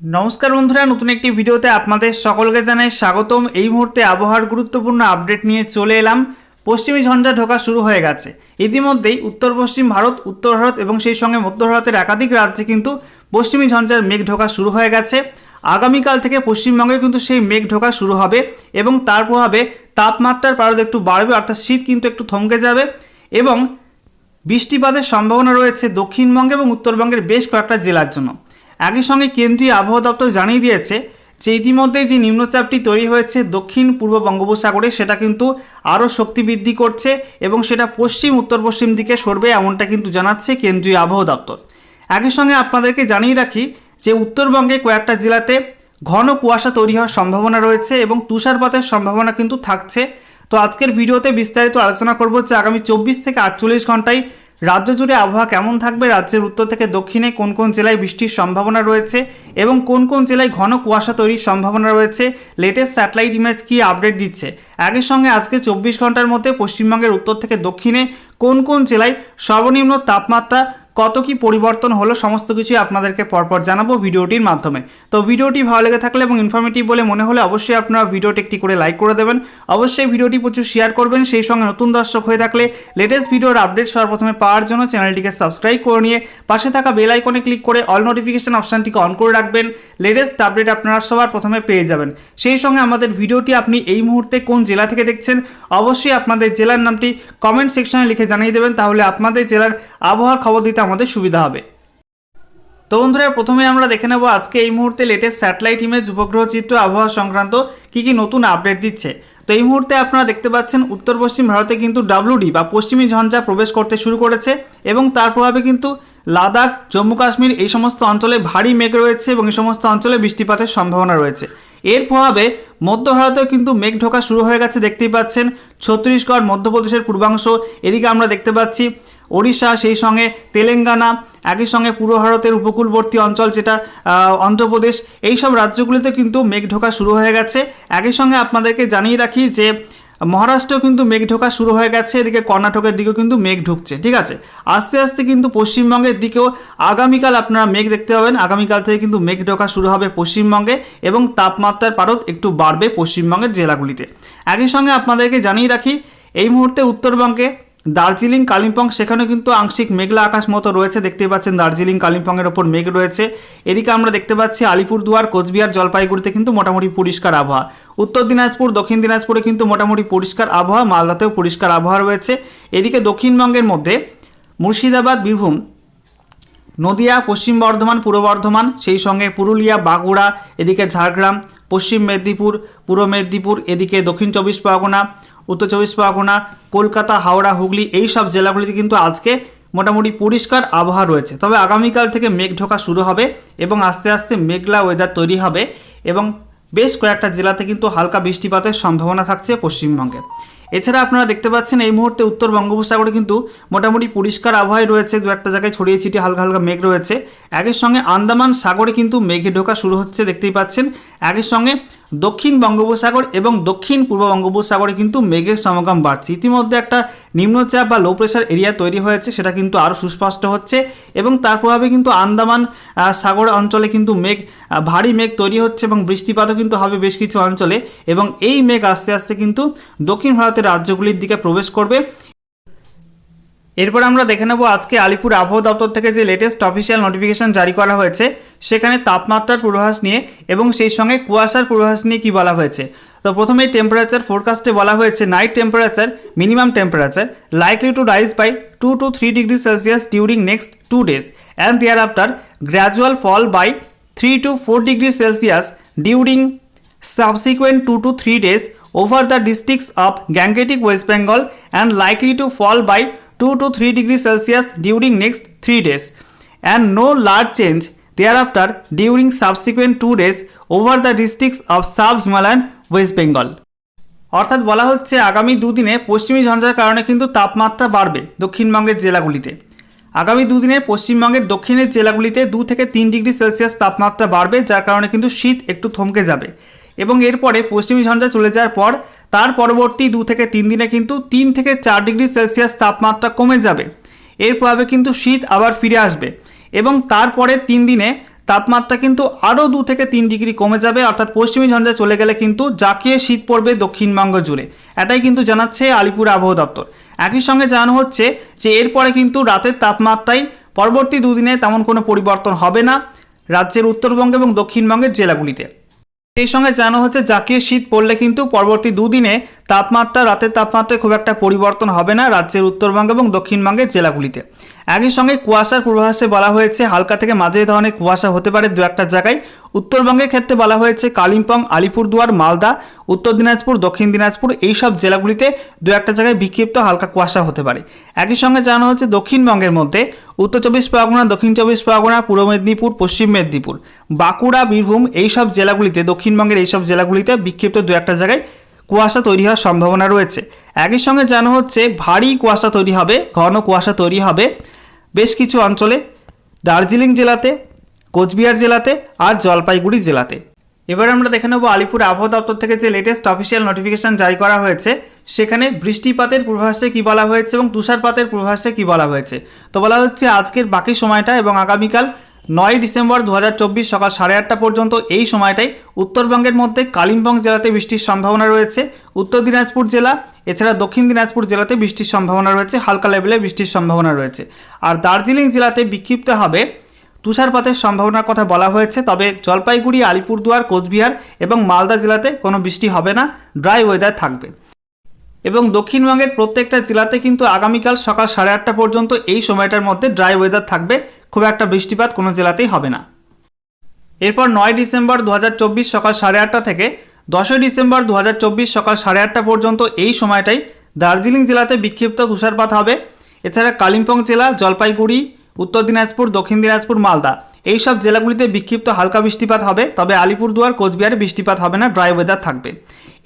নমস্কার বন্ধুরা, নতুন একটি ভিডিওতে আপনাদের সকলকে জানাই স্বাগতম। এই মুহূর্তে আবহাওয়ার গুরুত্বপূর্ণ আপডেট নিয়ে চলে এলাম। পশ্চিমী ঝঞ্ঝা ঢোকা শুরু হয়ে গেছে। ইতিমধ্যেই উত্তর পশ্চিম ভারত, উত্তর ভারত এবং সেই সঙ্গে মধ্য ভারতের একাধিক রাজ্যে কিন্তু পশ্চিমী ঝঞ্ঝার মেঘ ঢোকা শুরু হয়ে গেছে। আগামীকাল থেকে পশ্চিমবঙ্গে কিন্তু সেই মেঘ ঢোকা শুরু হবে এবং তার প্রভাবে তাপমাত্রার পারদ একটু বাড়বে, অর্থাৎ শীত কিন্তু একটু থমকে যাবে এবং বৃষ্টিপাতের সম্ভাবনা রয়েছে দক্ষিণবঙ্গে এবং উত্তরবঙ্গের বেশ কয়েকটা জেলার জন্য। একই সঙ্গে কেন্দ্রীয় আবহাওয়া দপ্তর জানিয়ে দিয়েছে যে ইতিমধ্যে যে নিম্নচাপটি তৈরি হয়েছে দক্ষিণ পূর্ব বঙ্গোপসাগরে, সেটা কিন্তু আরও শক্তি বৃদ্ধি করছে এবং সেটা পশ্চিম, উত্তর পশ্চিম দিকে সরবে এমনটা কিন্তু জানাচ্ছে কেন্দ্রীয় আবহাওয়া দপ্তর। একই সঙ্গে আপনাদেরকে জানিয়ে রাখি যে উত্তরবঙ্গে কয়েকটা জেলাতে ঘন কুয়াশা তৈরি হওয়ার সম্ভাবনা রয়েছে এবং তুষারপাতের সম্ভাবনা কিন্তু থাকছে। তো আজকের ভিডিওতে বিস্তারিত আলোচনা করব যে আগামী চব্বিশ থেকে আটচল্লিশ ঘন্টায় রাজ্য জুড়ে আবহাওয়া কেমন থাকবে? রাজ্যের উত্তর থেকে দক্ষিণে কোন কোন জেলায় বৃষ্টির সম্ভাবনা রয়েছে? এবং কোন কোন জেলায় ঘন কুয়াশা তৈরির সম্ভাবনা রয়েছে? লেটেস্ট স্যাটেলাইট ইমেজ কি আপডেট দিচ্ছে? একই সঙ্গে আজকে চব্বিশ ঘণ্টার মধ্যে পশ্চিমবঙ্গের উত্তর থেকে দক্ষিণে কোন কোন জেলায় সর্বনিম্ন তাপমাত্রা কত কি পরিবর্তন হলো সমস্ত কিছুই আপনাদেরকে পরপর জানাব ভিডিওটির মাধ্যমে। তো ভিডিওটি ভালো লেগে থাকলে এবং ইনফরমেটিভ বলে মনে হলে অবশ্যই আপনারা ভিডিওটি একটি করে লাইক করে দেবেন। অবশ্যই ভিডিওটি প্রচুর শেয়ার করবেন। সেই সঙ্গে নতুন দর্শক হয়ে থাকলে লেটেস্ট ভিডিওর আপডেট সর্বপ্রথমে পাওয়ার জন্য চ্যানেলটিকে সাবস্ক্রাইব করে নিয়ে পাশে থাকা বেল আইকনে ক্লিক করে অল নোটিফিকেশান অপশানটিকে অন করে রাখবেন। লেটেস্ট আপডেট আপনারা সবার প্রথমে পেয়ে যাবেন। সেই সঙ্গে আমাদের ভিডিওটি আপনি এই মুহূর্তে কোন জেলা থেকে দেখছেন, অবশ্যই আপনাদের জেলার নামটি কমেন্ট সেকশনে লিখে জানিয়ে দেবেন। তাহলে আপনাদের জেলার আবহাওয়ার খবর দিতে আমাদের সুবিধা হবে। তো বন্ধুরা, প্রথমে আমরা দেখে নেব আজকে এই মুহূর্তে লেটেস্ট স্যাটেলাইট ইমেজ উপগ্রহ চিত্র আবহাওয়া সংক্রান্ত কী কী নতুন আপডেট দিচ্ছে। তো এই মুহূর্তে আপনারা দেখতে পাচ্ছেন, উত্তর পশ্চিম ভারতে কিন্তু ডাব্লুডি বা পশ্চিমী ঝঞ্ঝা প্রবেশ করতে শুরু করেছে এবং তার প্রভাবে কিন্তু লাদাখ, জম্মু কাশ্মীর এই সমস্ত অঞ্চলে ভারী মেঘ রয়েছে এবং এই সমস্ত অঞ্চলে বৃষ্টিপাতের সম্ভাবনা রয়েছে। এর প্রভাবে মধ্য ভারতেও কিন্তু মেঘ ঢোকা শুরু হয়ে গেছে, দেখতেই পাচ্ছেন। ছত্তিশগড়, মধ্যপ্রদেশের পূর্বাংশ, এদিকে আমরা দেখতে পাচ্ছি ওড়িশা, সেই সঙ্গে তেলেঙ্গানা, একই সঙ্গে পূর্ব ভারতের উপকূলবর্তী অঞ্চল যেটা অন্ধ্রপ্রদেশ এই সব রাজ্যগুলিতে কিন্তু মেঘ ঢোকা শুরু হয়ে গেছে। একই সঙ্গে আপনাদেরকে জানিয়ে রাখি যে, মহারাষ্ট্রেও কিন্তু মেঘ ঢোকা শুরু হয়ে গেছে। এদিকে কর্ণাটকের দিকেও কিন্তু মেঘ ঢুকছে, ঠিক আছে? আস্তে আস্তে কিন্তু পশ্চিমবঙ্গের দিকেও আগামীকাল আপনারা মেঘ দেখতে পাবেন। আগামীকাল থেকে কিন্তু মেঘ ঢোকা শুরু হবে পশ্চিমবঙ্গে এবং তাপমাত্রার পারদ একটু বাড়বে পশ্চিমবঙ্গের জেলাগুলিতে। একই সঙ্গে আপনাদেরকে জানিয়ে রাখি, এই মুহূর্তে উত্তরবঙ্গে দার্জিলিং, কালিম্পং, সেখানে কিন্তু আংশিক মেঘলা আকাশ মতো রয়েছে দেখতে পাচ্ছেন দার্জিলিং, কালিম্পংয়ের ওপর মেঘ রয়েছে। এদিকে আমরা দেখতে পাচ্ছি আলিপুরদুয়ার, কোচবিহার, জলপাইগুড়িতে কিন্তু মোটামুটি পরিষ্কার আবহাওয়া। উত্তর দিনাজপুর, দক্ষিণ দিনাজপুরে কিন্তু মোটামুটি পরিষ্কার আবহাওয়া, মালদাতেও পরিষ্কার আবহাওয়া রয়েছে। এদিকে দক্ষিণবঙ্গের মধ্যে মুর্শিদাবাদ, বীরভূম, নদিয়া, পশ্চিম বর্ধমান, পূর্ব বর্ধমান, সেই সঙ্গে পুরুলিয়া, বাঁকুড়া, এদিকে ঝাড়গ্রাম, পশ্চিম মেদিনীপুর, পূর্ব মেদিনীপুর, এদিকে দক্ষিণ চব্বিশ পরগনা উত্তর চব্বিশ পরগনা, কলকাতা, হাওড়া, হুগলি এই সব জেলাগুলিতে কিন্তু আজকে মোটামুটি পরিষ্কার আবহাওয়া রয়েছে। তবে আগামীকাল থেকে মেঘ ঢোকা শুরু হবে এবং আস্তে আস্তে মেঘলা ওয়েদার তৈরি হবে এবং বেশ কয়েকটা জেলাতে কিন্তু হালকা বৃষ্টিপাতের সম্ভাবনা থাকছে পশ্চিমবঙ্গে। এছাড়া আপনারা দেখতে পাচ্ছেন এই মুহূর্তে উত্তর বঙ্গোপসাগরে কিন্তু মোটামুটি পরিষ্কার আবহাওয়ায় রয়েছে, দু একটা জায়গায় ছড়িয়ে ছিটিয়ে হালকা হালকা মেঘ রয়েছে। একের সঙ্গে আন্দামান সাগরে কিন্তু মেঘে ঢোকা শুরু হচ্ছে, দেখতেই পাচ্ছেন। একের সঙ্গে দক্ষিণ বঙ্গোপসাগর এবং দক্ষিণ পূর্ব বঙ্গোপসাগরে কিন্তু মেঘের সমাগম বাড়ছে। ইতিমধ্যে একটা নিম্নচাপ বা লো প্রেশার এরিয়া তৈরি হয়েছে, সেটা কিন্তু আরও সুস্পষ্ট হচ্ছে এবং তার প্রভাবে কিন্তু আন্দামান সাগর অঞ্চলে কিন্তু মেঘ ভারী মেঘ তৈরি হচ্ছে এবং বৃষ্টিপাতও কিন্তু হবে বেশ কিছু অঞ্চলে এবং এই মেঘ আস্তে আস্তে কিন্তু দক্ষিণ ভারতের রাজ্যগুলির দিকে প্রবেশ করবে। এরপর আমরা দেখে নেব আজকে আলিপুর আবহাওয়া দপ্তর থেকে যে লেটেস্ট অফিসিয়াল নোটিফিকেশন জারি করা হয়েছে। সেখানে তাপমাত্রার পূর্বাভাস নিয়ে এবং সেই সঙ্গে কুয়াশার পূর্বাভাস নিয়ে কী বলা হয়েছে? তো প্রথমেই টেম্পারেচার ফোরকাস্টে বলা হয়েছে night temperature minimum temperature likely to rise by two to three degree Celsius during next two days and thereafter gradual fall by three to four degree Celsius during subsequent 2 to 3 days over the districts of Gangetic, West Bengal and likely to fall by 2 to 3 degrees Celsius during next 3 days and no large change thereafter, during subsequent 2 days over the districts of sub-Himalayan West Bengal. অর্থাৎ বলা হচ্ছে আগামী দুদিনে পশ্চিমী ঝঞ্ঝার কারণে কিন্তু তাপমাত্রা বাড়বে দক্ষিণবঙ্গের জেলাগুলিতে। আগামী দুদিনে পশ্চিমবঙ্গের দক্ষিণের জেলাগুলিতে দু থেকে তিন ডিগ্রি সেলসিয়াস তাপমাত্রা বাড়বে, যার কারণে কিন্তু শীত একটু থমকে যাবে। এবং এরপরে পশ্চিমী ঝঞ্ঝা চলে যাওয়ার পর, তার পরবর্তী দু থেকে তিন দিনে কিন্তু তিন থেকে চার ডিগ্রি সেলসিয়াস তাপমাত্রা কমে যাবে। এর প্রভাবে কিন্তু শীত আবার ফিরে আসবে। এবং তারপরে তিন দিনে তাপমাত্রা কিন্তু আরও দু থেকে তিন ডিগ্রি কমে যাবে, অর্থাৎ পশ্চিমী ঝঞ্ঝা চলে গেলে কিন্তু জাকিয়ে শীত পড়বে দক্ষিণবঙ্গ জুড়ে। এটাই কিন্তু জানাচ্ছে আলিপুর আবহাওয়া দপ্তর। একই সঙ্গে জানানো হচ্ছে যে এরপরে কিন্তু রাতের তাপমাত্রায় পরবর্তী দুদিনে তেমন কোনো পরিবর্তন হবে না রাজ্যের উত্তরবঙ্গ এবং দক্ষিণবঙ্গের জেলাগুলিতে। সেই সঙ্গে জানানো হচ্ছে জাকিয়ে শীত পড়লে কিন্তু পরবর্তী দুদিনে তাপমাত্রা, রাতের তাপমাত্রায় খুব একটা পরিবর্তন হবে না রাজ্যের উত্তরবঙ্গ এবং দক্ষিণবঙ্গের জেলাগুলিতে। একই সঙ্গে কুয়াশার পূর্বাভাসে বলা হয়েছে, হালকা থেকে মাঝারি ধরনের কুয়াশা হতে পারে দু একটা জায়গায়। উত্তরবঙ্গের ক্ষেত্রে বলা হয়েছে, কালিম্পং, আলিপুরদুয়ার, মালদা, উত্তর দিনাজপুর, দক্ষিণ দিনাজপুর এই সব জেলাগুলিতে দু একটা জায়গায় বিক্ষিপ্ত হালকা কুয়াশা হতে পারে। একই সঙ্গে জানানো হচ্ছে দক্ষিণবঙ্গের মধ্যে উত্তর চব্বিশ পরগনা, দক্ষিণ চব্বিশ পরগনা, পূর্ব মেদিনীপুর, পশ্চিম মেদিনীপুর, বাঁকুড়া, বীরভূম এই সব জেলাগুলিতে, দক্ষিণবঙ্গের এই সব জেলাগুলিতে বিক্ষিপ্ত দু একটা জায়গায় কুয়াশা তৈরি হওয়ার সম্ভাবনা রয়েছে। একই সঙ্গে জানানো হচ্ছে, ভারী কুয়াশা তৈরি হবে, ঘন কুয়াশা তৈরি হবে। বেশ কিছু অঞ্চলে, দার্জিলিং জেলাতে, কোচবিহার জেলাতে আর জলপাইগুড়ি জেলাতে। এবার আমরা দেখে নেব আলিপুর আবহাওয়া দপ্তর থেকে যে লেটেস্ট অফিসিয়াল নোটিফিকেশান জারি করা হয়েছে, সেখানে বৃষ্টিপাতের পূর্বাভাসে কী বলা হয়েছে এবং তুষারপাতের পূর্বাভাসে কী বলা হয়েছে। তো বলা হচ্ছে আজকের বাকি সময়টা এবং আগামীকাল নয় ডিসেম্বর দু হাজার চব্বিশ সকাল সাড়ে আটটা পর্যন্ত এই সময়টাই উত্তরবঙ্গের মধ্যে কালিম্পং জেলাতে বৃষ্টির সম্ভাবনা রয়েছে। উত্তর দিনাজপুর জেলা, এছাড়া দক্ষিণ দিনাজপুর জেলাতে বৃষ্টির সম্ভাবনা রয়েছে, হালকা লেভেলে বৃষ্টির সম্ভাবনা রয়েছে। আর দার্জিলিং জেলাতে বিক্ষিপ্ত হবে তুষারপাতের সম্ভাবনার কথা বলা হয়েছে, তবে জলপাইগুড়ি, আলিপুরদুয়ার, কোচবিহার এবং মালদা জেলাতে কোনো বৃষ্টি হবে না, ড্রাই ওয়েদার থাকবে। এবং দক্ষিণবঙ্গের প্রত্যেকটা জেলাতে কিন্তু আগামীকাল সকাল সাড়ে আটটা পর্যন্ত এই সময়টার মধ্যে ড্রাই ওয়েদার থাকবে। খুব একটা বৃষ্টিপাত কোনো জেলাতেই হবে না। এরপর নয় ডিসেম্বর দু হাজার চব্বিশ সকাল সাড়ে আটটা থেকে দশই ডিসেম্বর দু হাজার চব্বিশ সকাল সাড়ে আটটা পর্যন্ত এই সময়টাই দার্জিলিং জেলাতে বিক্ষিপ্ত তুষারপাত হবে। এছাড়া কালিম্পং জেলা, জলপাইগুড়ি, উত্তর দিনাজপুর, দক্ষিণ দিনাজপুর, মালদা এই সব জেলাগুলিতে বিক্ষিপ্ত হালকা বৃষ্টিপাত হবে। তবে আলিপুরদুয়ার, কোচবিহারে বৃষ্টিপাত হবে না ড্রাই ওয়েদার থাকবে।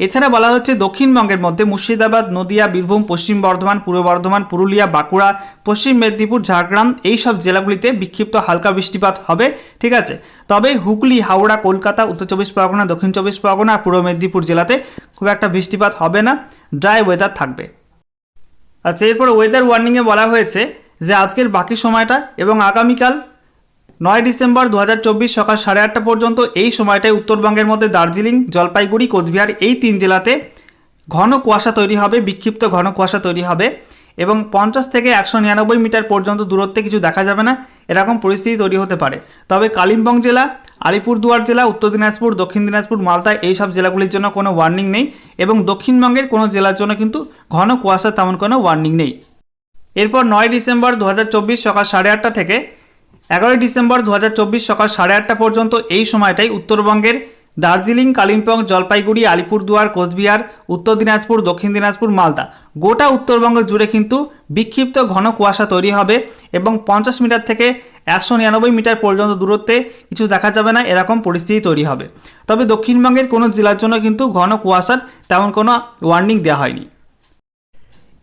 এছাড়া বলা হচ্ছে দক্ষিণবঙ্গের মধ্যে মুর্শিদাবাদ, নদিয়া, বীরভূম, পশ্চিম বর্ধমান, পূর্ব বর্ধমান, পুরুলিয়া, বাঁকুড়া, পশ্চিম মেদিনীপুর, ঝাড়গ্রাম এই সব জেলাগুলিতে বিক্ষিপ্ত হালকা বৃষ্টিপাত হবে, ঠিক আছে? তবে হুগলি, হাওড়া, কলকাতা, উত্তর চব্বিশ পরগনা, দক্ষিণ চব্বিশ পরগনা আর পূর্ব মেদিনীপুর জেলাতে খুব একটা বৃষ্টিপাত হবে না, ড্রাই ওয়েদার থাকবে। আচ্ছা এরপর ওয়েদার ওয়ার্নিংয়ে বলা হয়েছে যে আজকের বাকি সময়টা এবং আগামীকাল নয় ডিসেম্বর দু হাজার চব্বিশ সকাল সাড়ে আটটা পর্যন্ত এই সময়টায় উত্তরবঙ্গের মধ্যে দার্জিলিং, জলপাইগুড়ি, কোচবিহার এই তিন জেলাতে ঘন কুয়াশা তৈরি হবে, বিক্ষিপ্ত ঘন কুয়াশা তৈরি হবে এবং পঞ্চাশ থেকে একশো নিরানব্বই মিটার পর্যন্ত দূরত্বে কিছু দেখা যাবে না, এরকম পরিস্থিতি তৈরি হতে পারে। তবে কালিম্পং জেলা, আলিপুরদুয়ার জেলা, উত্তর দিনাজপুর, দক্ষিণ দিনাজপুর, মালদা এই সব জেলাগুলির জন্য কোনো ওয়ার্নিং নেই এবং দক্ষিণবঙ্গের কোনো জেলার জন্য কিন্তু ঘন কুয়াশার তেমন কোনো ওয়ার্নিং নেই। এরপর নয় ডিসেম্বর দু হাজার চব্বিশ সকাল সাড়ে আটটা থেকে এগারোই ডিসেম্বর দু হাজার চব্বিশ সকাল সাড়ে আটটা পর্যন্ত এই সময়টাই উত্তরবঙ্গের দার্জিলিং, কালিম্পং, জলপাইগুড়ি, আলিপুরদুয়ার, কোচবিহার, উত্তর দিনাজপুর, দক্ষিণ দিনাজপুর, মালদা। গোটা উত্তরবঙ্গ জুড়ে কিন্তু বিক্ষিপ্ত ঘন কুয়াশা তৈরি হবে এবং পঞ্চাশ মিটার থেকে একশো নিরানব্বই মিটার পর্যন্ত দূরত্বে কিছু দেখা যাবে না, এরকম পরিস্থিতি তৈরি হবে। তবে দক্ষিণবঙ্গের কোনো জেলার জন্য কিন্তু ঘন কুয়াশার তেমন কোনো ওয়ার্নিং দেওয়া হয়নি।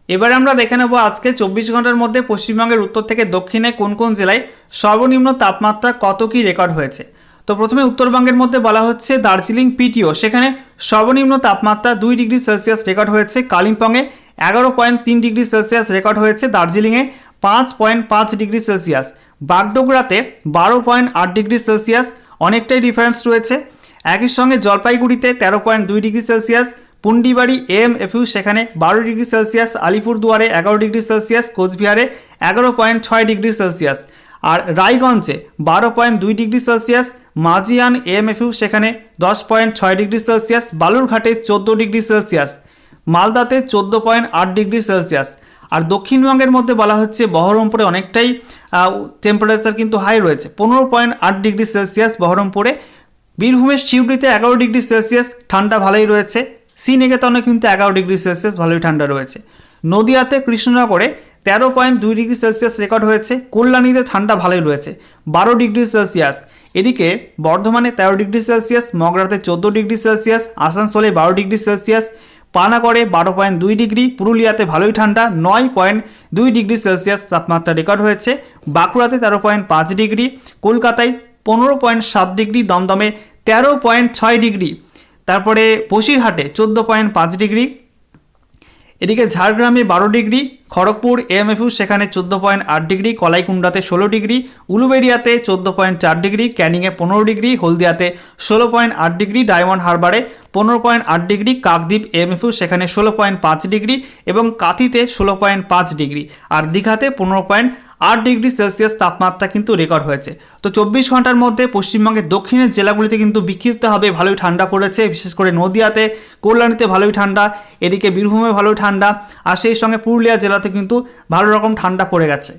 এবার আমরা দেখে নেব আজকে চব্বিশ ঘণ্টার মধ্যে পশ্চিমবঙ্গের উত্তর থেকে দক্ষিণে কোন কোন জেলায় সর্বনিম্ন তাপমাত্রা কত কী রেকর্ড হয়েছে? তো প্রথমে উত্তরবঙ্গের মধ্যে বলা হচ্ছে দার্জিলিং পিটিও, সেখানে সর্বনিম্ন তাপমাত্রা দুই ডিগ্রি সেলসিয়াস রেকর্ড হয়েছে। কালিম্পংয়ে এগারো পয়েন্ট তিন ডিগ্রি সেলসিয়াস রেকর্ড হয়েছে। দার্জিলিংয়ে পাঁচ পয়েন্ট পাঁচ ডিগ্রি সেলসিয়াস। বাগডোগরাতে বারো পয়েন্ট আট ডিগ্রি সেলসিয়াস, অনেকটাই ডিফারেন্স রয়েছে। একই সঙ্গে জলপাইগুড়িতে তেরো পয়েন্ট দুই degree Celsius Pundibari M FU, সেখানে বারো ডিগ্রি সেলসিয়াস, আলিপুরদুয়ারে এগারো ডিগ্রি সেলসিয়াস, কোচবিহারে এগারো পয়েন্ট ছয় ডিগ্রি সেলসিয়াস। আর রায়গঞ্জে বারো পয়েন্ট দুই ডিগ্রি সেলসিয়াস মাজিয়ান এমএফইউ সেখানে দশ পয়েন্ট ছয় ডিগ্রি সেলসিয়াস, বালুরঘাটে চোদ্দ ডিগ্রি সেলসিয়াস, মালদাতে চোদ্দ পয়েন্ট আট ডিগ্রি সেলসিয়াস। আর দক্ষিণবঙ্গের মধ্যে বলা হচ্ছে বহরমপুরে অনেকটাই টেম্পারেচার কিন্তু হাই রয়েছে, পনেরো পয়েন্ট আট ডিগ্রি সেলসিয়াস বহরমপুরে। বীরভূমের শিউড়িতে এগারো ডিগ্রি সেলসিয়াস, ঠান্ডা ভালোই রয়েছে। শ্রীনিকেতনে কিন্তু এগারো ডিগ্রি সেলসিয়াস ভালোই ঠান্ডা রয়েছে। নদিয়াতে কৃষ্ণনগরে তেরো পয়েন্ট দুই ডিগ্রি সেলসিয়াস রেকর্ড হয়েছে, কল্যাণীতে ঠান্ডা ভালোই রয়েছে, বারো ডিগ্রি সেলসিয়াস। এদিকে বর্ধমানে তেরো ডিগ্রি সেলসিয়াস, মগরাতে চোদ্দ ডিগ্রি সেলসিয়াস, আসানসোলে বারো ডিগ্রি সেলসিয়াস, পানাগড়ে বারো পয়েন্ট দুই ডিগ্রি, পুরুলিয়াতে ভালোই ঠান্ডা, নয় পয়েন্ট দুই ডিগ্রি সেলসিয়াস তাপমাত্রা রেকর্ড হয়েছে, বাঁকুড়াতে তেরো পয়েন্ট পাঁচ ডিগ্রি, কলকাতায় পনেরো পয়েন্ট সাত ডিগ্রি, দমদমে তেরো পয়েন্ট ছয় ডিগ্রি। তারপরে বসিরহাটে চোদ্দ পয়েন্ট পাঁচ ডিগ্রি, এদিকে ঝাড়গ্রামে বারো ডিগ্রি, খড়গপুর এএমএফইউ সেখানে চোদ্দ পয়েন্ট আট ডিগ্রি কলাইকুণ্ডাতে ষোলো ডিগ্রি, উলুবেড়িয়াতে চোদ্দ পয়েন্ট চার ডিগ্রি, ক্যানিংয়ে পনেরো ডিগ্রি, হলদিয়াতে ষোলো পয়েন্ট আট ডিগ্রি, ডায়মন্ড হারবারে পনেরো পয়েন্ট আট ডিগ্রি, কাকদ্বীপ এমএফইউ সেখানে ষোলো পয়েন্ট পাঁচ ডিগ্রি এবং কাতিতে ষোলো পয়েন্ট পাঁচ ডিগ্রি, আর দীঘাতে পনেরো পয়েন্ট আট ডিগ্রি সেলসিয়াস তাপমাত্রা কিন্তু রেকর্ড হয়েছে। তো চব্বিশ ঘণ্টার মধ্যে পশ্চিমবঙ্গের দক্ষিণের জেলাগুলিতে কিন্তু বিক্ষিপ্তভাবে ভালোই ঠান্ডা পড়েছে, বিশেষ করে নদিয়াতে, কল্যাণীতে ভালোই ঠান্ডা, এদিকে বীরভূমে ভালোই ঠান্ডা, আর সেই সঙ্গে পুরুলিয়া জেলাতে কিন্তু ভালো রকম ঠান্ডা পড়ে গেছে।